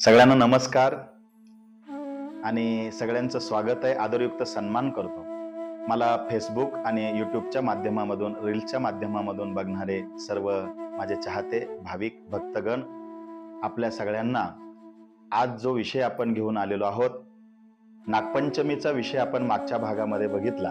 सगळ्यांना नमस्कार. आणि सगळ्यांचं स्वागत आहे. आदरयुक्त सन्मान करतो. मला फेसबुक आणि यूट्यूबच्या माध्यमामधून रील्सच्या माध्यमामधून बघणारे सर्व माझे चाहते भाविक भक्तगण आपल्या सगळ्यांना आज जो विषय आपण घेऊन आलेलो आहोत नागपंचमीचा विषय आपण मागच्या भागामध्ये बघितला.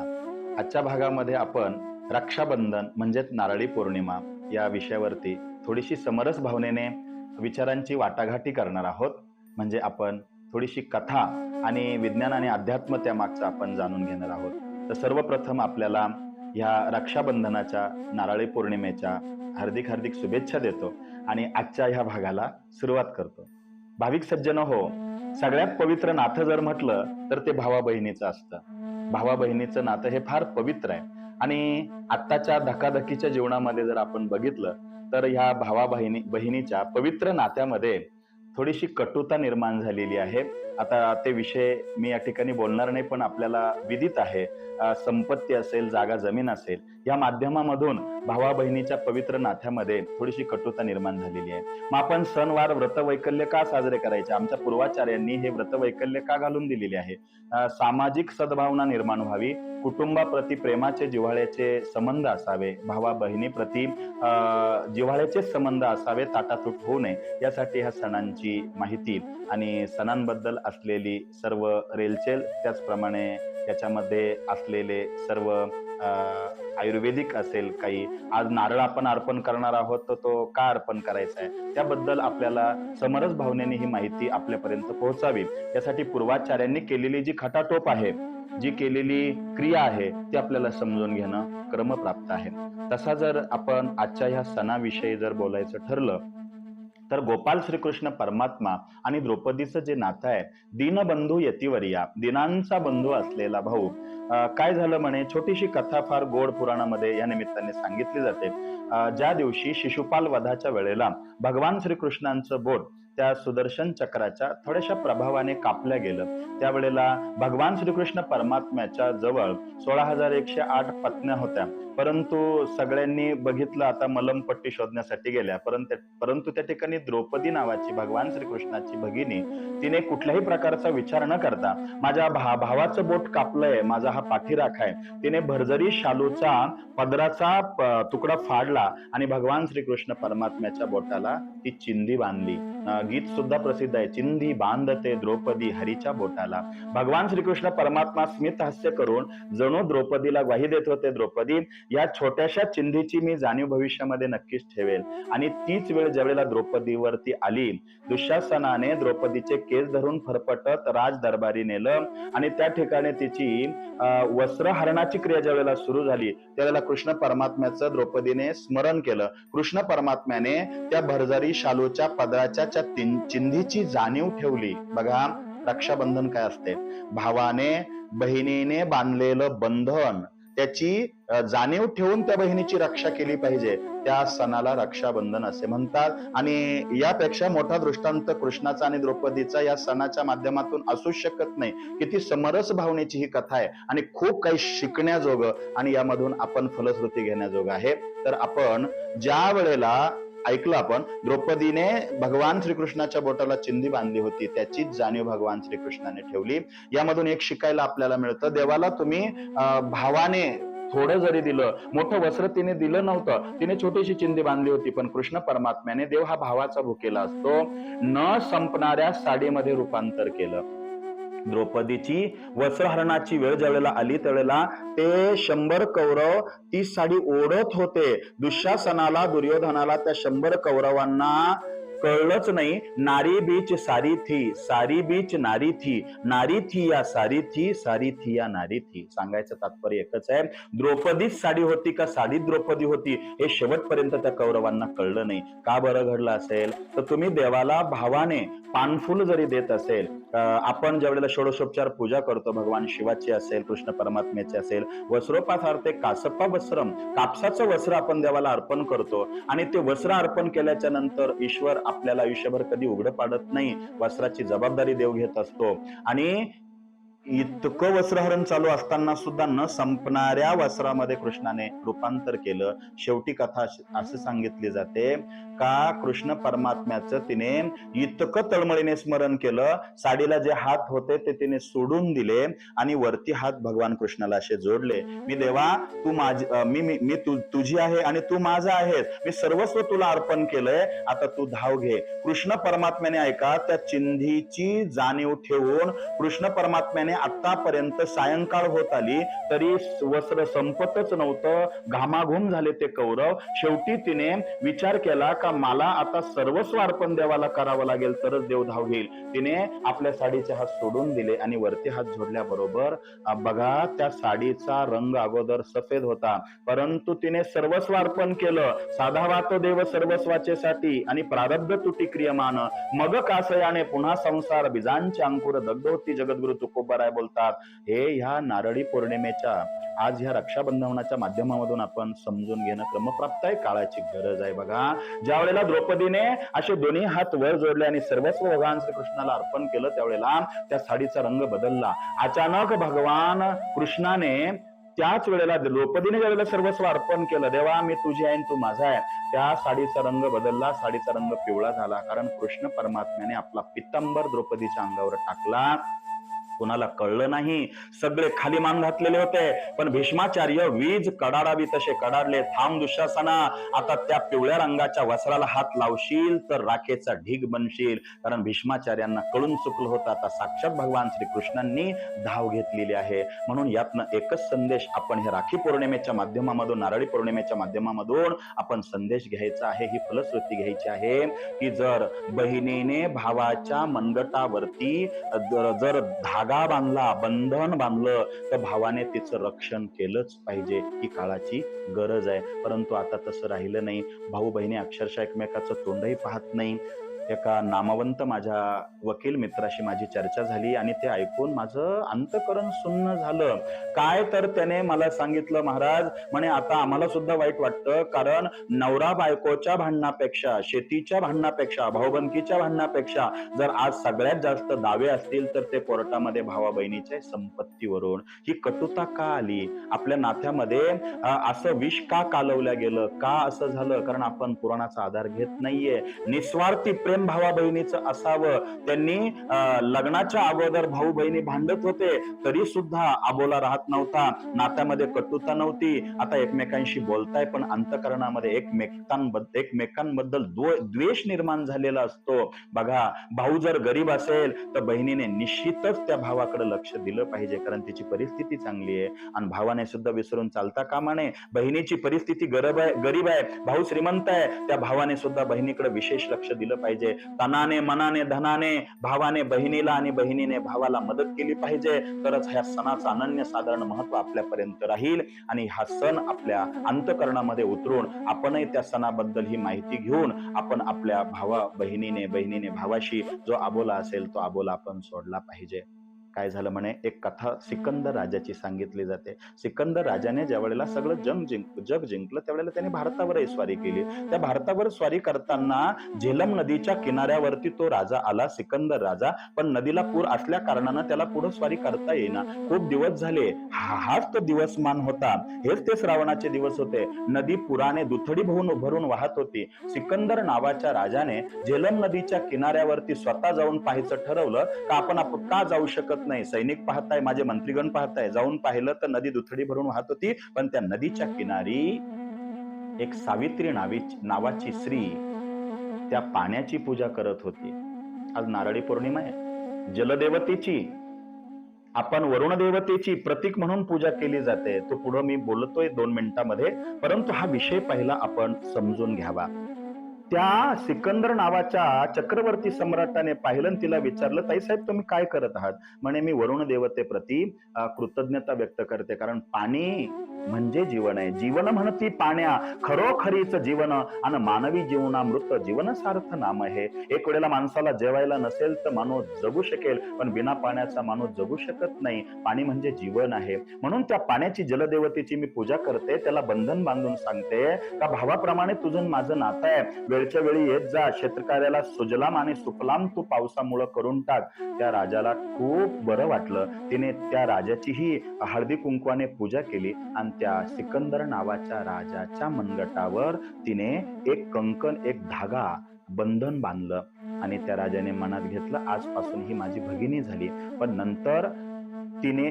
आजच्या भागामध्ये आपण रक्षाबंधन म्हणजेच नारळी पौर्णिमा या विषयावरती थोडीशी समरस भावनेने विचारांची वाटाघाटी करणार आहोत. म्हणजे आपण थोडीशी कथा आणि विज्ञान आणि अध्यात्म त्यामागचं आपण जाणून घेणार आहोत. तर सर्वप्रथम आपल्याला ह्या रक्षाबंधनाच्या नारळी पौर्णिमेच्या हार्दिक हार्दिक शुभेच्छा देतो आणि आजच्या ह्या भागाला सुरुवात करतो. भाविक सज्जन हो सगळ्यात पवित्र नातं जर म्हटलं तर ते भावा बहिणीचं असतं. भावा बहिणीचं नातं हे फार पवित्र आहे. आणि आत्ताच्या धकाधकीच्या जीवनामध्ये जर आपण बघितलं तर ह्या भावा बहिणी बहिणीच्या पवित्र नात्यामध्ये थोडीशी कटुता निर्माण झालेली आहे. आता ते विषय मी या ठिकाणी बोलणार नाही पण आपल्याला विदित आहे. संपत्ती असेल जागा जमीन असेल या माध्यमामधून भावा बहिणीच्या पवित्र नात्यामध्ये थोडीशी कटुता निर्माण झालेली आहे. मग आपण सणवार व्रतवैकल्य का साजरे करायचे? आमच्या पूर्वाचार्यांनी हे व्रतवैकल्य का घालून दिलेले आहे? सामाजिक सद्भावना निर्माण व्हावी कुटुंबाप्रती प्रेमाचे जिव्हाळ्याचे संबंध असावे भावा बहिणीप्रती जिव्हाळ्याचे संबंध असावे ताटातूट होऊ नये यासाठी ह्या सणांची माहिती आणि सणांबद्दल असलेली सर्व रेलचेल त्याचप्रमाणे याच्यामध्ये असलेले सर्व आयुर्वेदिक असेल काही. आज नारळ आपण अर्पण करणार आहोत तर तो का अर्पण करायचा आहे? त्याबद्दल आपल्याला समरस भावनेने ही माहिती आपल्यापर्यंत पोहोचावी. यासाठी पूर्वाचार्यांनी केलेली जी खटाटोप आहे जी केलेली क्रिया आहे ती आपल्याला समजून घेणं क्रमप्राप्त आहे. तसा जर आपण आजच्या ह्या सणाविषयी जर बोलायचं ठरलं तर गोपाल श्रीकृष्ण परमात्मा आणि द्रौपदीचं जे नातं आहे दीनबंधू यतिवर्या दिनांचा बंधू असलेला भाऊ अं, काय झालं म्हणे? छोटीशी कथा फार गोड पुराणामध्ये या निमित्ताने सांगितली जाते. ज्या दिवशी शिशुपाल वधाच्या वेळेला भगवान श्रीकृष्णांचं बोट त्या सुदर्शन चक्राच्या थोड्याशा प्रभावाने कापल्या गेलं. त्यावेळेला भगवान श्रीकृष्ण परमात्म्याच्या जवळ सोळा हजार एकशे आठ पत्न्या होत्या. परंतु सगळ्यांनी बघितलं आता मलमपट्टी शोधण्यासाठी गेल्या. परंतु परंतु त्या ठिकाणी द्रौपदी नावाची भगवान श्रीकृष्णाची भगिनी तिने कुठल्याही प्रकारचा विचार न करता माझ्या भा भावाचं बोट कापलंय माझा हा पाठीराख आहे. तिने भरजरी शालूचा पदराचा तुकडा फाडला आणि भगवान श्रीकृष्ण परमात्म्याच्या बोटाला ती चिंधी बांधली. गीत सुद्धा प्रसिद्ध आहे चिंधी बांधते द्रौपदी हरीच्या बोटाला भगवान श्रीकृष्ण परमात्मा स्मित हास्य करून जणू द्रौपदीला ग्वाही देत होते द्रौपदी या छोट्याशा चिंधीची मी जाणीव भविष्यामध्ये नक्कीच ठेवेल आणि तीच वेळ ज्यावेळेला द्रौपदीवरती आली दुःशासनाने द्रौपदीचे केस धरून फरफटत राज दरबारी नेलं आणि त्या ठिकाणी तिची अं, वस्त्रहरणाची क्रिया ज्यावेळेला सुरू झाली त्यावेळेला कृष्ण परमात्म्याचं द्रौपदीने स्मरण केलं कृष्ण परमात्म्याने त्या भरजारी शालूच्या पदराच्या त्या चिंधीची जाणीव ठेवली. बघा रक्षाबंधन काय असते? भावाने बहिणीने बांधलेलं बंधन त्याची जाणीव ठेवून त्या बहिणीची रक्षा केली पाहिजे. त्या सणाला रक्षाबंधन असे म्हणतात. आणि यापेक्षा मोठा दृष्टांत कृष्णाचा आणि द्रौपदीचा या सणाच्या माध्यमातून असूच शकत नाही. किती समरस भावनेची ही कथा आहे. आणि खूप काही शिकण्याजोगं आणि यामधून आपण फलश्रुती घेण्याजोगं आहे. तर आपण ज्या वेळेला ऐकलं आपण द्रौपदीने भगवान श्रीकृष्णाच्या बोटाला चिंधी बांधली होती त्याचीच जाणीव भगवान श्रीकृष्णाने ठेवली. यामधून एक शिकायला आपल्याला मिळतं देवाला तुम्ही भावाने थोडं जरी दिलं मोठं वस्त्र तिने दिलं नव्हतं तिने छोटीशी चिंधी बांधली होती पण कृष्ण परमात्म्याने देव हा भावाचा भुकेला असतो न संपणाऱ्या साडीमध्ये रूपांतर केलं. द्रौपदीची वस्त्रहरणाची वेळ ज्यावेळेला आली त्यावेळेला ते शंभर कौरव ती साडी ओढत होते. दुःशासनाला दुर्योधनाला त्या शंभर कौरवांना कळलंच नाही. नारी बीच सारी थी सारी बीच नारी थी नारी थी या सारी थी सारी थी या नारी थी. सांगायचं तात्पर्य एकच आहे. द्रौपदीच साडी होती का साडी द्रौपदी होती हे शेवटपर्यंत त्या कौरवांना कळलं नाही. का बरं घडलं असेल? तर तुम्ही देवाला भावाने पानफुल जरी देत असेल आपण ज्या वेळेला षोडशोपचार पूजा करतो भगवान शिवाची असेल कृष्ण परमात्म्याची असेल वस्त्रोपासार्थे कासप्पा वस्त्रम कापसाचं वस्त्र आपण देवाला अर्पण करतो आणि ते वस्त्र अर्पण केल्याच्यानंतर ईश्वर आपल्याला आयुष्यभर कधी उघडं पाडत नाही वस्त्राची जबाबदारी देव घेत असतो. आणि इतकं वस्त्रहरण चालू असताना सुद्धा न संपणाऱ्या वस्त्रामध्ये कृष्णाने रूपांतर केलं. शेवटी कथा अशी- असे सांगितली जाते. का? कृष्ण परमात्म्याचं तिने इतकं तळमळीने स्मरण केलं. साडीला जे हात होते ते तिने सोडून दिले आणि वरती हात भगवान कृष्णाला असे जोडले. मी देवा तू माझी मी मी मी तु- तुझी आहे आणि तू माझा आहेस. मी सर्वस्व तुला अर्पण केलंय. आता तू धाव घे. कृष्ण परमात्म्याने ऐका त्या चिंधीची जाणीव ठेवून कृष्ण परमात्म्याने आतापर्यंत सायंकाळ होत आली तरी वस्त्र संपतच नव्हतं. घामाघूम झाले ते कौरव. शेवटी तिने विचार केला का मला आता सर्वस्व अर्पण देवाला करावं लागेल तरच देव धाव घेईल. तिने आपल्या साडीचे हात सोडून दिले आणि वरती हात जोडल्याबरोबर बघा त्या साडीचा रंग अगोदर सफेद होता परंतु तिने सर्वस्व अर्पण केलं. साधावा तो देव सर्वस्वाचे साठी आणि प्रारब्ध तुटी क्रियमान मग कासयाने पुन्हा संसार बीजांचे अंकुर दग्ध होती जगद्गुरु तुकोबाराय बोलतात. हे ह्या नारळी पौर्णिमेच्या आज ह्या रक्षाबंधनाच्या माध्यमामधून आपण समजून घेणं क्रमप्राप्त आहे. काळाची गरज आहे बघा. ज्या वेळेला द्रौपदीने असे दोन्ही हात वर जोडले आणि सर्वस्व भगवान श्रीकृष्णाला अर्पण केलं त्यावेळेला त्या साडीचा रंग बदलला. अचानक भगवान कृष्णाने त्याच वेळेला द्रौपदीने ज्या वेळेला सर्वस्व अर्पण केलं देवा मी तुझी आहे तू माझा आहे. त्या साडीचा रंग बदलला. साडीचा रंग पिवळा झाला. कारण कृष्ण परमात्म्याने आपला पित्तंबर द्रौपदीच्या अंगावर टाकला. कुणाला कळलं नाही. सगळे खाली मान घातलेले होते. पण भीष्माचार्य वीज कडाडावी तसे कडाडले. थांब दुःशासना आता त्या पिवळ्या रंगाच्या वस्त्राला हात लावशील तर राखेचा ढीग बनशील. कारण भीष्माचार्यांना कळून चुकलं होतं. आता साक्षात भगवान श्रीकृष्णांनी धाव घेतलेली आहे. म्हणून यातनं एकच संदेश आपण हे राखी पौर्णिमेच्या माध्यमामधून नारळी पौर्णिमेच्या माध्यमामधून आपण संदेश घ्यायचा आहे. ही फलश्रुती घ्यायची आहे की जर बहिणीने भावाच्या मनगटावरती जर धाग धागा बांधला बंधन बांधलं तर भावाने तिचं रक्षण केलंच पाहिजे ही काळाची गरज आहे. परंतु आता तसं राहिलं नाही. भाऊ बहिणी अक्षरशः एकमेकाचं तोंडही पाहत नाही. एका नामवंत माझ्या वकील मित्राशी माझी चर्चा झाली आणि ते ऐकून माझं अंतकरण सुन्न झालं. काय तर त्याने मला सांगितलं महाराज म्हणे आता आम्हाला सुद्धा वाईट वाटतं कारण नवरा बायकोच्या भांडणापेक्षा शेतीच्या भांडणापेक्षा भाऊबंकीच्या भांडणापेक्षा जर आज सगळ्यात जास्त दावे असतील तर ते कोर्टामध्ये भावा बहिणीच्या संपत्तीवरून. ही कटुता का आली? आपल्या नात्यामध्ये असं विष का कालवलं गेलं? का असं झालं? कारण आपण पुराणाचा आधार घेत नाहीये. निस्वार्थी प्रेम भावा बहिणीचं असावं. त्यांनी लग्नाच्या अगोदर भाऊ बहिणी भांडत होते तरी सुद्धा आबोला राहत नव्हता. नात्यामध्ये कटुता नव्हती. आता एकमेकांशी बोलताय पण अंतकरणामध्ये एकमेकांबद्दल एकमेकांबद्दल द्वेष निर्माण झालेला असतो. बघा भाऊ जर गरीब असेल तर बहिणीने निश्चितच त्या भावाकडे लक्ष दिलं पाहिजे कारण तिची परिस्थिती चांगली आहे. आणि भावाने सुद्धा विसरून चालता कामा नये. बहिणीची परिस्थिती गरब आहे गरीब आहे भाऊ श्रीमंत आहे त्या भावाने सुद्धा बहिणीकडे विशेष लक्ष दिलं पाहिजे. तनाने मनाने धनाने भावाने बहिणीला आणि बहिणीने भावाला मदत केली पाहिजे. तरच ह्या सणाचं अनन्य साधारण महत्त्व आपल्यापर्यंत राहील आणि हा सण आपल्या अंतकरणामध्ये उतरून आपणही त्या सणाबद्दल ही माहिती घेऊन आपण आपल्या भावा बहिणीने बहिणीने भावाशी जो आबोला असेल तो आबोला आपण सोडला पाहिजे. काय झालं म्हणे? एक कथा सिकंदर राजाची सांगितली जाते. सिकंदर राजाने ज्या वेळेला सगळं जग जिंक जग जिंकलं त्यावेळेला त्याने भारतावरही स्वारी केली. त्या भारतावर स्वारी करताना झेलम नदीच्या किनाऱ्यावरती तो राजा आला सिकंदर राजा. पण नदीला पूर असल्या कारणानं त्याला पुढे स्वारी करता येईना. खूप दिवस झाले. हा- हाच तो दिवसमान होता. हेच ते श्रावणाचे दिवस होते. नदी पुराने दुथडी भरून भरून वाहत होती. सिकंदर नावाच्या राजाने झेलम नदीच्या किनाऱ्यावरती स्वतः जाऊन पाहायचं ठरवलं का आपण आप- का जाऊ शकत नाही. सैनिक पाहताय माझे मंत्रीगण पाहताय. जाऊन पाहिलं तर नदी दुथडी भरून वाहत होती पण त्या नदीच्या किनारी एक सावित्री नावी नावाची स्त्री त्या पाण्याची पूजा करत होती. आज नारळी पौर्णिमा आहे. जलदेवतेची आपण वरुण देवतेची प्रतीक म्हणून पूजा केली जाते. तो पुढे मी बोलतोय दोन मिनिटांमध्ये. परंतु हा विषय पहिला आपण समजून घ्यावा. त्या सिकंदर नावाच्या चक्रवर्ती सम्राटाने पाहिलं तिला विचारलं ताई साहेब तुम्ही काय करत आहात? म्हणे मी वरुण देवतेप्रती कृतज्ञता व्यक्त करते कारण पाणी म्हणजे जीवन आहे. जीवन म्हणती पाण्या खरोखरीच जीवन आणि मानवी जीवनामृत जीवन सार्थ नाम आहे. एक वेळेला माणसाला जेवायला नसेल तर माणूस जगू शकेल पण बिना पाण्याचा माणूस जगू शकत नाही. पाणी म्हणजे जीवन आहे. म्हणून त्या पाण्याची जलदेवतेची मी पूजा करते त्याला बंधन बांधून सांगते का भावाप्रमाणे तुझं माझं नातं आहे. वेळच्या वेळी येत जा शेतकऱ्याला सुजलाम आणि सुफलाम तू पावसामुळं करून टाक. त्या राजाला खूप बरं वाटलं. तिने त्या राजाचीही हळदी कुंकवाने पूजा केली आणि त्या सिकंदर नावाच्या राजाच्या मनगटावर तिने एक कंकण एक धागा बंधन बांधलं. आणि त्या राजाने मनात घेतलं आजपासून ही माझी भगिनी झाली. पण नंतर तिने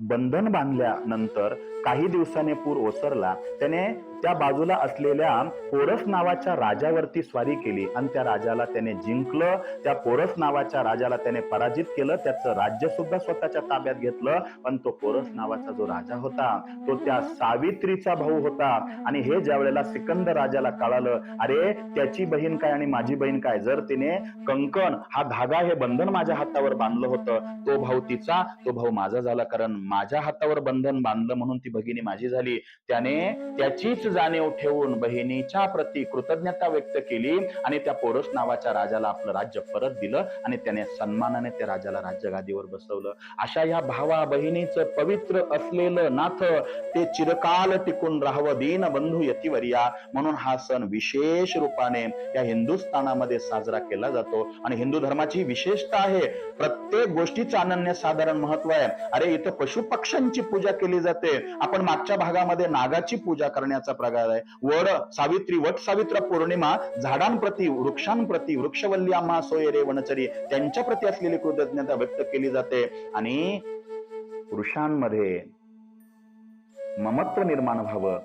बंधन बांधल्यानंतर काही दिवसाने पूर ओसरला त्याने त्या बाजूला असलेल्या पोरस नावाच्या राजावरती स्वारी केली आणि त्या राजाला त्याने जिंकलं. त्या पोरस नावाच्या राजाला त्याने पराजित केलं. त्याचं राज्य सुद्धा स्वतःच्या ताब्यात घेतलं. पण तो पोरस नावाचा जो राजा होता तो त्या सावित्रीचा भाऊ होता. आणि हे ज्या वेळेला सिकंदर राजाला कळालं अरे त्याची बहीण काय आणि माझी बहीण काय? जर तिने कंकण हा धागा हे बंधन माझ्या हातावर बांधलं होतं. तो भाऊ तिचा तो भाऊ माझा झाला. कारण माझ्या हातावर बंधन बांधलं म्हणून ती भगिनी माझी झाली. त्याने त्याचीच जाणीव ठेवून बहिणीच्या प्रती कृतज्ञता व्यक्त केली आणि त्या पोरस नावाच्या राजाला आपलं राज्य परत दिलं आणि त्याने सन्मानाने त्या राजाला राज्यगादीवर बसवलं. अशा या भावा बहिणीचं पवित्र असलेलं नाथ ते चिरकाल टिकून राहावं दीन बंधू यतिवर्या. म्हणून हा सण विशेष रूपाने या हिंदुस्थानामध्ये साजरा केला जातो. आणि हिंदू धर्माची विशेषता आहे. प्रत्येक गोष्टीचं अनन्य साधारण महत्त्व आहे. अरे इथं पशु पक्ष्यांची पूजा केली जाते. आपण मागच्या भागामध्ये नागाची पूजा करण्याचा प्रकार आहे. वड सावित्री वट सावित्र पौर्णिमा झाडांप्रती वृक्षांप्रती वृक्षवल्ली आम्हा सोय रे वनचरी त्यांच्या प्रती असलेली कृतज्ञता व्यक्त केली जाते. आणि पुरुषांमध्ये ममत्व निर्माण व्हावं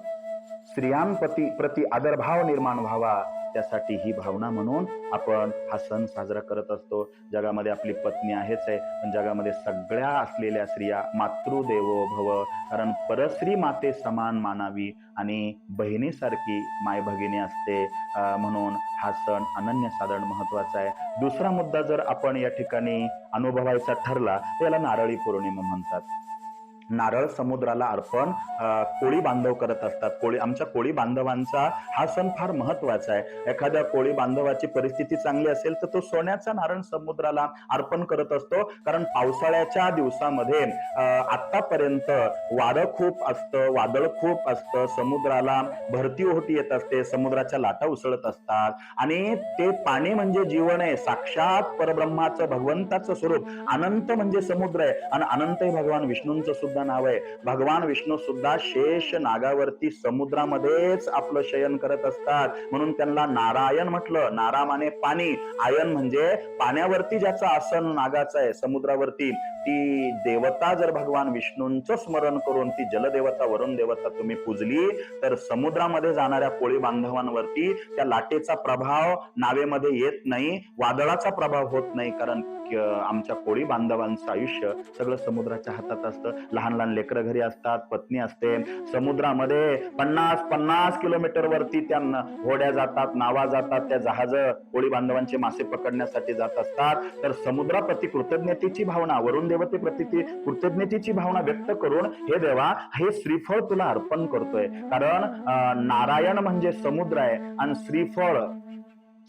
स्त्रियांप्रती प्रति आदरभाव निर्माण व्हावा त्यासाठी ही भावना म्हणून आपण हा सण साजरा करत असतो. जगामध्ये आपली पत्नी आहेच आहे पण जगामध्ये सगळ्या असलेल्या स्त्रिया मातृदेवो भव. कारण परस्त्री माते समान मानावी आणि बहिणीसारखी माय भगिनी असते म्हणून हा सण अनन्यसाधारण महत्त्वाचा आहे. दुसरा मुद्दा जर आपण या ठिकाणी अनुभवायचा ठरला तर याला नारळी पौर्णिमा म्हणतात. नारळ समुद्राला अर्पण कोळी बांधव करत असतात. कोळी आमच्या कोळी बांधवांचा हा सण फार महत्त्वाचा आहे. एखाद्या कोळी बांधवाची परिस्थिती चांगली असेल तर तो सोन्याचा नारळ समुद्राला अर्पण करत असतो. कारण पावसाळ्याच्या दिवसामध्ये आतापर्यंत वारं खूप असतं वादळ खूप असतं समुद्राला भरती ओहोटी येत असते समुद्राच्या लाटा उसळत असतात. आणि ते पाणी म्हणजे जीवन आहे. साक्षात परब्रह्माचं भगवंताचं स्वरूप. अनंत म्हणजे समुद्र आहे. आणि अनंत हे भगवान विष्णूंचं सुद्धा नाव आहे. भगवान विष्णू सुद्धा शेष नागावरती समुद्रामध्येच आपलं शयन करत असतात. म्हणून त्यांना नारायण म्हटलं. नारा माने पाणी. आयन म्हणजे पाण्यावरती ज्याचं आसन नागाचं आहे समुद्रावरती. ती देवता जर भगवान विष्णूंचं स्मरण करून ती जलदेवता वरुण देवता तुम्ही पूजली तर समुद्रामध्ये जाणाऱ्या कोळी बांधवांवरती त्या लाटेचा प्रभाव नावेमध्ये येत नाही वादळाचा प्रभाव होत नाही कारण आमच्या कोळी बांधवांचं आयुष्य सगळं समुद्राच्या हातात असतं. लहान लहान लेकरं घरी असतात पत्नी असते. समुद्रामध्ये पन्नास पन्नास किलोमीटर वरती त्या होड्या जातात नावा जातात त्या जहाज कोळी बांधवांचे मासे पकडण्यासाठी जात असतात. तर समुद्राप्रती कृतज्ञतेची भावना वरुण देवतेप्रती ती कृतज्ञतेची भावना व्यक्त करून हे देवा हे श्रीफळ तुला अर्पण करतोय. कारण नारायण म्हणजे समुद्र आहे आणि श्रीफळ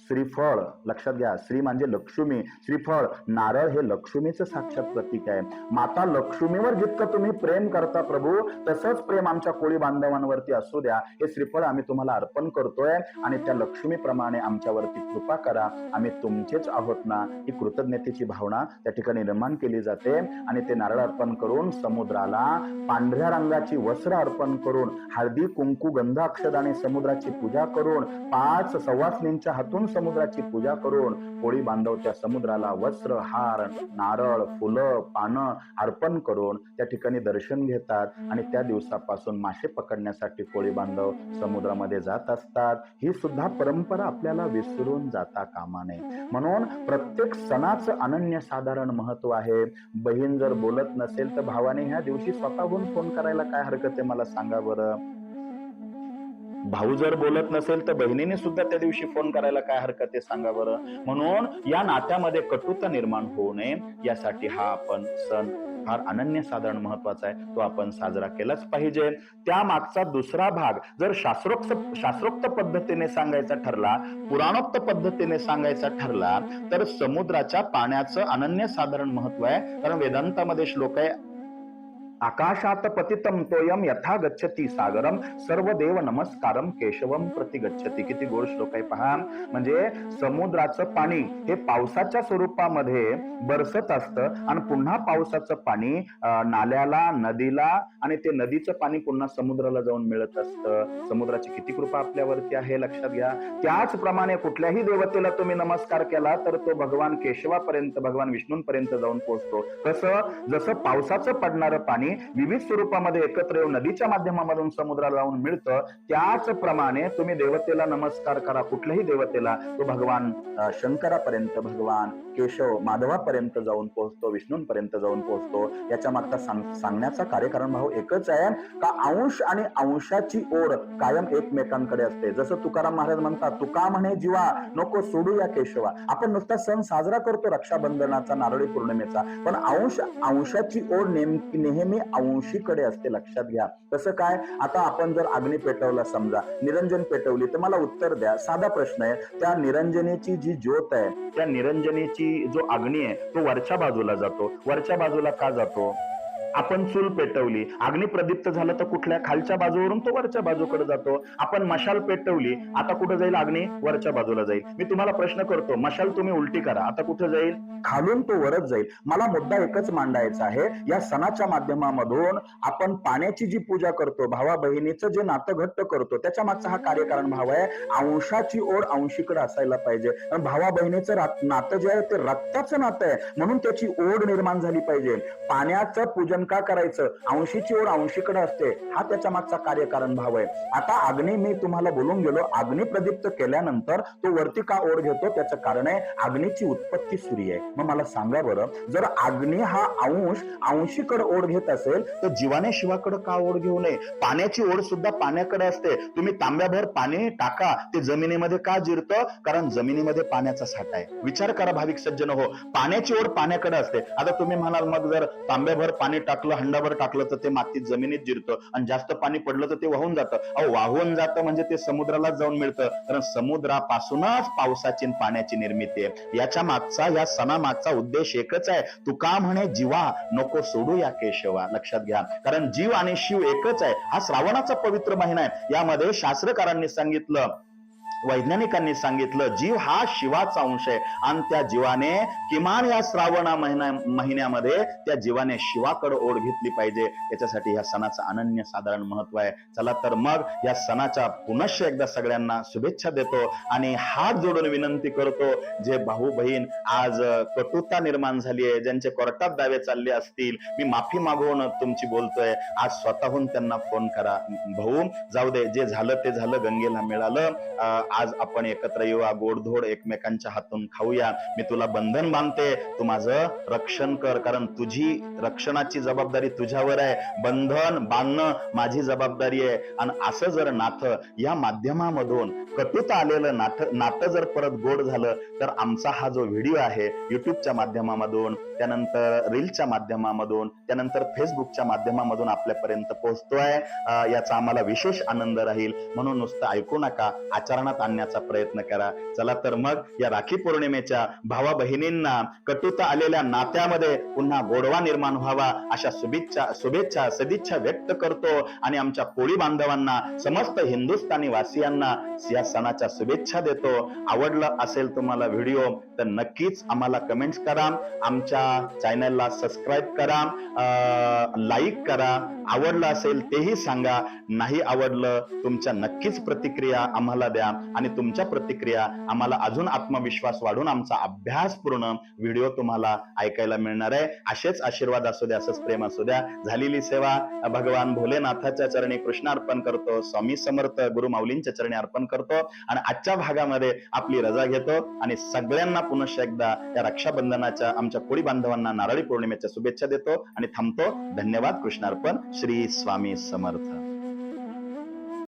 श्रीफळ लक्षात घ्या श्री म्हणजे लक्ष्मी श्रीफळ नारळ हे लक्ष्मीचं साक्षात प्रतीक आहे. माता लक्ष्मीवर जितकं तुम्ही प्रेम करता प्रभू तसंच प्रेम आमच्या कोळी बांधवांवरती असू द्या. हे श्रीफळ आम्ही तुम्हाला अर्पण करतोय आणि त्या लक्ष्मीप्रमाणे आमच्यावरती कृपा करा. आम्ही तुमचेच आहोत ना ही कृतज्ञतेची भावना त्या ठिकाणी निर्माण केली जाते. आणि ते नारळ अर्पण करून समुद्राला पांढऱ्या रंगाची वस्त्र अर्पण करून हळदी कुंकू गंध अक्षदाने समुद्राची पूजा करून पाच सवासनींच्या हातून समुद्राची पूजा करून कोळी बांधव त्या समुद्राला वस्त्र हार नारळ फुलं पानं अर्पण करून त्या ठिकाणी दर्शन घेतात. आणि त्या दिवसापासून मासे पकडण्यासाठी कोळी बांधव समुद्रामध्ये जात असतात. ही सुद्धा परंपरा आपल्याला विसरून जाता कामा नये. म्हणून प्रत्येक सणाचं अनन्य साधारण महत्त्व आहे. बहीण जर बोलत नसेल तर भावाने ह्या दिवशी स्वतःहून फोन करायला काय हरकत आहे? मला सांगा बरं. भाऊ जर बोलत नसेल तर बहिणीने सुद्धा त्या दिवशी फोन करायला काय हरकत आहे सांगा बरं? म्हणून या नात्यामध्ये कटुता निर्माण होऊ नये. यासाठी हा आपण सण फार अनन्य साधारण महत्त्वाचा आहे. तो आपण साजरा केलाच पाहिजे. त्या मागचा दुसरा भाग जर शास्त्रोक्त शास्त्रोक्त पद्धतीने सांगायचा ठरला पुराणोक्त पद्धतीने सांगायचा ठरला तर समुद्राच्या पाण्याचं अनन्य साधारण महत्त्व आहे. कारण वेदांतामध्ये श्लोक आहे आकाशात पतितम तोयम यथा गच्छती सागरम सर्व देव नमस्कारम केशवम प्रति गच्छती किती गोड श्लोक आहे पहा. म्हणजे समुद्राचं पाणी हे पावसाच्या स्वरूपामध्ये बरसत असतं आणि पुन्हा पावसाचं पाणी नाल्याला नदीला आणि ते नदीचं पाणी पुन्हा समुद्राला जाऊन मिळत असतं. समुद्राची किती कृपा आपल्यावरती आहे लक्षात घ्या. त्याचप्रमाणे कुठल्याही देवतेला तुम्ही नमस्कार केला तर तो भगवान केशवापर्यंत भगवान विष्णूंपर्यंत जाऊन पोहोचतो. कसं? जसं पावसाचं पडणारं पाणी विविध स्वरूपामध्ये एकत्र येऊन नदीच्या माध्यमामधून समुद्राला लावून मिळतं. त्याचप्रमाणे तुम्ही देवतेला नमस्कार करा कुठल्याही देवतेला. तो भगवान शंकरापर्यंत भगवान केशव माधवापर्यंत जाऊन पोहोचतो विष्णूंपर्यंत जाऊन पोहोचतो. याच्या मागचा सांग- सांगण्याचा कार्यकारण भाव एकच आहे. का अंश आणि अंशाची ओढ कायम एकमेकांकडे असते. जसं तुकाराम महाराज म्हणतात तुका म्हणे जीवा नको सोडू या केशवा. आपण नुसता सण साजरा करतो रक्षाबंधनाचा नारळी पौर्णिमेचा. पण अंश अंशाची ओढ नेमकी नेहमी अंशीकडे असते लक्षात घ्या. कसं काय? आता आपण जर अग्नी पेटवला समजा निरंजन पेटवली तर मला उत्तर द्या. साधा प्रश्न आहे. त्या निरंजनेची जी ज्योत आहे त्या निरंजनेची जो अग्नी आहे तो वरच्या बाजूला जातो. वरच्या बाजूला का जातो? आपण चूल पेटवली. अग्नी प्रदीप्त झालं तर कुठल्या खालच्या बाजूवरून तो वरच्या बाजूकडे जातो. आपण मशाल पेटवली आता कुठे जाईल अग्नी? वरच्या बाजूला जाईल. मी तुम्हाला प्रश्न करतो मशाल तुम्ही उलटी करा. आता कुठे जाईल? खालून तो वरच जाईल. मला मुद्दा एकच मांडायचा आहे. या सणाच्या माध्यमामधून आपण पाण्याची जी पूजा करतो भावा बहिणीचं जे नातं घट्ट करतो त्याच्या मागचा हा कार्यकारण भाव आहे. अंशाची ओढ अंशीकडे असायला पाहिजे. भावा बहिणीचं नातं जे आहे ते रक्ताचं नातं आहे. म्हणून त्याची ओढ निर्माण झाली पाहिजे. पाण्याचं पूजन का करायचं? अंशीची ओढ अंशीकडे असते. हा त्याच्या मागचा कार्यकारण भाव आहे. आता अग्नी मी तुम्हाला बोलून गेलो. अग्नी प्रदीप्त केल्यानंतर तो वरती का ओढ घेतो? त्याचं कारण आहे अग्नीची उत्पत्ती सूर्य आहे. मग मला सांगा बरं जर अग्नी हा अंश अंशीकडे ओढ घेत असेल तर जीवाने शिवाकडे का ओढ घेऊ नये? पाण्याची ओढ सुद्धा पाण्याकडे असते. तुम्ही तांब्याभर पाणी टाका. ते जमिनीमध्ये का जिरतं? कारण जमिनीमध्ये पाण्याचा साठा आहे. विचार करा भाविक सज्जन हो. पाण्याची ओढ पाण्याकडे असते. आता तुम्ही म्हणाल मग जर तांब्याभर पाणी टाकलं हंडाभर टाकलं तर ते मातीत जमिनीत जिरतं आणि जास्त पाणी पडलं तर ते वाहून जातं. अहो वाहून जातं म्हणजे ते समुद्राला जाऊन मिळतं. कारण समुद्रापासूनच पावसाची पाण्याची निर्मिती आहे. याच्या मागचा या सणामागचा उद्देश एकच आहे. तू का म्हणे जीवा नको सोडू या केशवा. लक्षात घ्या. कारण जीव आणि शिव एकच आहे. हा श्रावणाचा पवित्र महिना आहे. यामध्ये शास्त्रकारांनी सांगितलं वैज्ञानिकांनी सांगितलं जीव हा शिवाचा अंश आहे. आणि त्या जीवाने किमान या श्रावणा महिना महिन्यामध्ये त्या जीवाने शिवाकडे ओढ घेतली पाहिजे. याच्यासाठी या सणाचं अनन्य साधारण महत्त्व आहे. चला तर मग या सणाच्या पुनश्च एकदा सगळ्यांना शुभेच्छा देतो आणि हात जोडून विनंती करतो जे भाऊ बहीण आज कटुता निर्माण झाली आहे ज्यांचे कोर्टात दावे चालले असतील मी माफी मागवून तुमची बोलतोय. आज स्वतःहून त्यांना फोन करा. भाऊ जाऊ दे जे झालं ते झालं गंगेला मिळालं. आज आपण एकत्र येऊया गोडधोड एकमेकांच्या हातून खाऊया. मी तुला बंधन बांधते. तू माझं रक्षण कर कारण तुझी रक्षणाची जबाबदारी तुझ्यावर आहे. बंधन बांधणं माझी जबाबदारी आहे. आणि असं जर नाथं या माध्यमामधून कटुता आलेलं नाथ नातं जर परत गोड झालं तर आमचा हा जो व्हिडिओ आहे युट्यूबच्या माध्यमामधून त्यानंतर रीलच्या माध्यमामधून त्यानंतर फेसबुकच्या माध्यमामधून आपल्यापर्यंत पोहोचतोय. याचा आम्हाला विशेष आनंद राहील. म्हणून नुसतं ऐकू नका. आचरणात आणण्याचा प्रयत्न करा. चला तर मग या राखी पौर्णिमेच्या भावा बहिणींना कटुता आलेल्या नात्यामध्ये पुन्हा गोडवा निर्माण व्हावा अशा शुभेच्छा शुभेच्छा सदिच्छा व्यक्त करतो. आणि आमच्या कोळी बांधवांना समस्त हिंदुस्थानी वासियांना या सणाच्या शुभेच्छा देतो. आवडलं असेल तुम्हाला व्हिडिओ तर नक्कीच आम्हाला कमेंट्स करा. आमच्या चॅनलला सबस्क्राईब करा. लाईक करा. आवडलं असेल तेही सांगा. नाही आवडलं तुमच्या नक्कीच प्रतिक्रिया आम्हाला द्या. आणि तुमच्या प्रतिक्रिया आम्हाला अजून आत्मविश्वास वाढून आमचा अभ्यासपूर्ण व्हिडिओ तुम्हाला ऐकायला मिळणार आहे. असेच आशीर्वाद असू द्या असंच प्रेम असू द्या. झालेली सेवा भगवान भोलेनाथाच्या चरणी कृष्ण अर्पण करतो स्वामी समर्थ गुरु माऊलींच्या चरणी अर्पण करतो आणि आजच्या भागामध्ये आपली रजा घेतो आणि सगळ्यांना पुनश्च एकदा या रक्षाबंधनाच्या आमच्या कोळी बांधवांना नारळी पौर्णिमेच्या शुभेच्छा देतो आणि थांबतो. धन्यवाद. कृष्णार्पण. श्री स्वामी समर्थ.